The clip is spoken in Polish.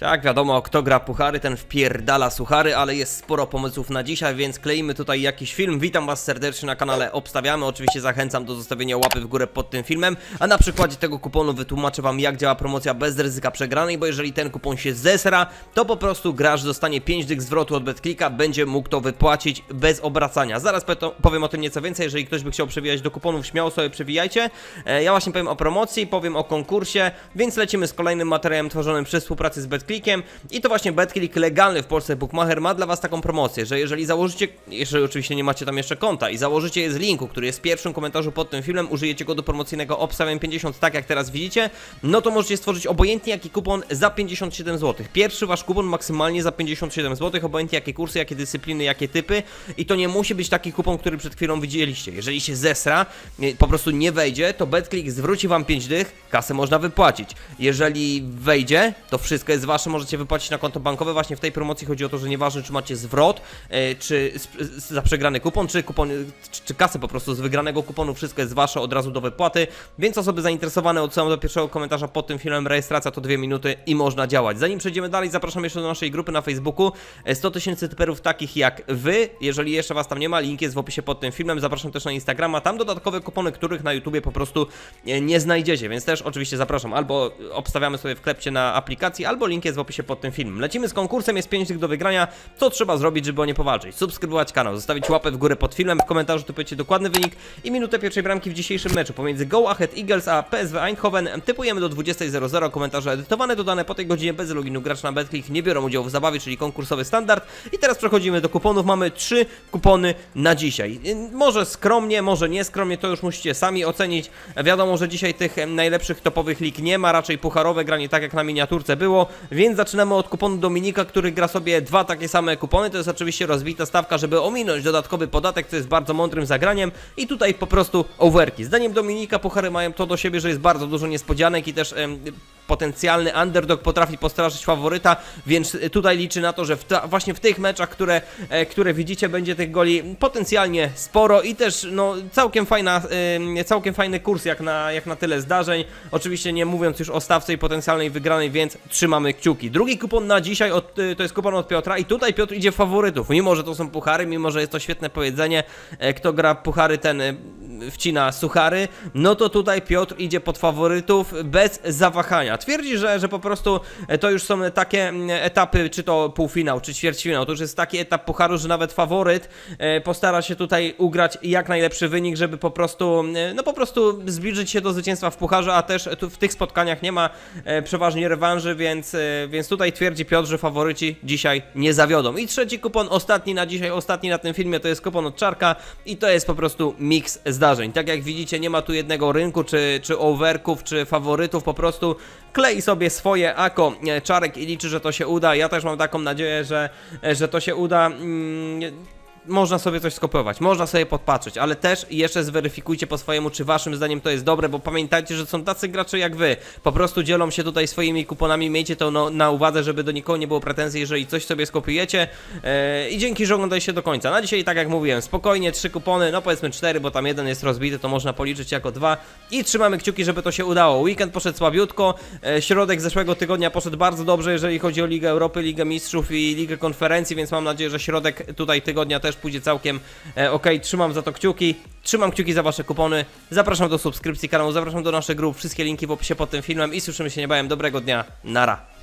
Tak, wiadomo, kto gra puchary, ten wpierdala suchary, ale jest sporo pomysłów na dzisiaj, więc kleimy tutaj jakiś film. Witam Was serdecznie na kanale Obstawiamy. Oczywiście zachęcam do zostawienia łapy w górę pod tym filmem, a na przykładzie tego kuponu wytłumaczę Wam, jak działa promocja bez ryzyka przegranej, bo jeżeli ten kupon się zesra, to po prostu gracz dostanie 5 dych zwrotu od BetClicka, będzie mógł to wypłacić bez obracania. Zaraz powiem o tym nieco więcej, jeżeli ktoś by chciał przewijać do kuponów, śmiało sobie przewijajcie. E, Ja właśnie powiem o promocji, powiem o konkursie, więc lecimy z kolejnym materiałem tworzonym przy współpracy z I to właśnie BetClick, legalny w Polsce bookmacher, ma dla Was taką promocję, że jeżeli założycie, jeżeli oczywiście nie macie tam jeszcze konta i założycie je z linku, który jest w pierwszym komentarzu pod tym filmem, użyjecie kodu promocyjnego obstawiam 50, tak jak teraz widzicie, no to możecie stworzyć obojętnie jaki kupon za 57 zł. Pierwszy Wasz kupon maksymalnie za 57 zł, obojętnie jakie kursy, jakie dyscypliny, jakie typy i to nie musi być taki kupon, który przed chwilą widzieliście. Jeżeli się zesra, nie- po prostu nie wejdzie, to BetClick zwróci Wam 5 dych, kasę można wypłacić. Jeżeli wejdzie, to wszystko jest Wasze, możecie wypłacić na konto bankowe. Właśnie w tej promocji chodzi o to, że nieważne czy macie zwrot, e, czy za przegrany kupon, czy kupon, czy, czy kasę po prostu z wygranego kuponu, wszystko jest Wasze od razu do wypłaty, więc osoby zainteresowane odsyłam do pierwszego komentarza pod tym filmem, rejestracja to dwie minuty i można działać. Zanim przejdziemy dalej, zapraszam jeszcze do naszej grupy na Facebooku, E, 100 tysięcy typerów takich jak Wy, jeżeli jeszcze Was tam nie ma, link jest w opisie pod tym filmem, zapraszam też na Instagrama, tam dodatkowe kupony, których na YouTubie po prostu e, nie znajdziecie, więc też oczywiście zapraszam, albo obstawiamy sobie w klepcie na aplikacji, albo link jest w opisie pod tym filmem. Lecimy z konkursem, jest 5 tych do wygrania, co trzeba zrobić, żeby o nie powalczyć? Subskrybować kanał, zostawić łapę w górę pod filmem, w komentarzu typujecie dokładny wynik i minutę pierwszej bramki w dzisiejszym meczu pomiędzy Go Ahead Eagles a PSV Eindhoven. Typujemy do 20.00, komentarze edytowane, dodane po tej godzinie bez loginu gracz na BetClick nie biorą udziału w zabawie, czyli konkursowy standard. I teraz przechodzimy do kuponów, mamy trzy kupony na dzisiaj. Y, Może skromnie, może nieskromnie, to już musicie sami ocenić. Wiadomo, że dzisiaj tych najlepszych topowych lig nie ma, raczej pucharowe granie tak jak na miniaturce było, więc zaczynamy od kuponu Dominika, który gra sobie dwa takie same kupony. To jest oczywiście rozbita stawka, żeby ominąć dodatkowy podatek, co jest bardzo mądrym zagraniem. I tutaj po prostu overki. Zdaniem Dominika puchary mają to do siebie, że jest bardzo dużo niespodzianek i też em, potencjalny underdog potrafi postraszyć faworyta, więc tutaj liczy na to, że w ta, właśnie w tych meczach, które, e, które widzicie, będzie tych goli potencjalnie sporo i też no, całkiem, fajna, em, całkiem fajny kurs jak na, jak na tyle zdarzeń. Oczywiście nie mówiąc już o stawce i potencjalnej wygranej, więc trzymamy kciuki. Drugi kupon na dzisiaj od, y, to jest kupon od Piotra i tutaj Piotr idzie w faworytów, mimo że to są puchary, mimo że jest to świetne powiedzenie, e, kto gra puchary ten wcina suchary, no to tutaj Piotr idzie pod faworytów bez zawahania. Twierdzi, że, że po prostu e, to już są takie etapy, czy to półfinał, czy ćwierćfinał, to już jest taki etap pucharu, że nawet faworyt e, postara się tutaj ugrać jak najlepszy wynik, żeby po prostu, e, no po prostu zbliżyć się do zwycięstwa w pucharze, a też tu w tych spotkaniach nie ma przeważnie rewanży, więc, więc tutaj twierdzi Piotr, że faworyci dzisiaj nie zawiodą. I trzeci kupon, ostatni na dzisiaj, ostatni na tym filmie, to jest kupon od Czarka i to jest po prostu miks zdarzeń. Tak jak widzicie, nie ma tu jednego rynku, czy, czy overków, czy faworytów, po prostu klei sobie swoje ako e, Czarek i liczy, że to się uda. Ja też mam taką nadzieję, że, e, że to się uda. Mm, można sobie coś skopiować, można sobie podpatrzeć, ale też jeszcze zweryfikujcie po swojemu, czy waszym zdaniem to jest dobre, bo pamiętajcie, że są tacy gracze jak wy. Po prostu dzielą się tutaj swoimi kuponami, miejcie to no, na uwadze, żeby do nikogo nie było pretensji, jeżeli coś sobie skopiujecie. E, I dzięki, że oglądaliście do końca. Na dzisiaj, tak jak mówiłem, spokojnie, trzy kupony, no powiedzmy cztery, bo tam jeden jest rozbity, to można policzyć jako dwa. I trzymamy kciuki, żeby to się udało. Weekend poszedł słabiutko, e, środek zeszłego tygodnia poszedł bardzo dobrze, jeżeli chodzi o Ligę Europy, Ligę Mistrzów i Ligę Konferencji, więc mam nadzieję, że środek tutaj tygodnia też pójdzie całkiem e, ok. Trzymam za to kciuki, trzymam kciuki za wasze kupony. Zapraszam do subskrypcji kanału, zapraszam do naszych grup, wszystkie linki w opisie pod tym filmem i słyszymy się niebawem. Dobrego dnia, nara.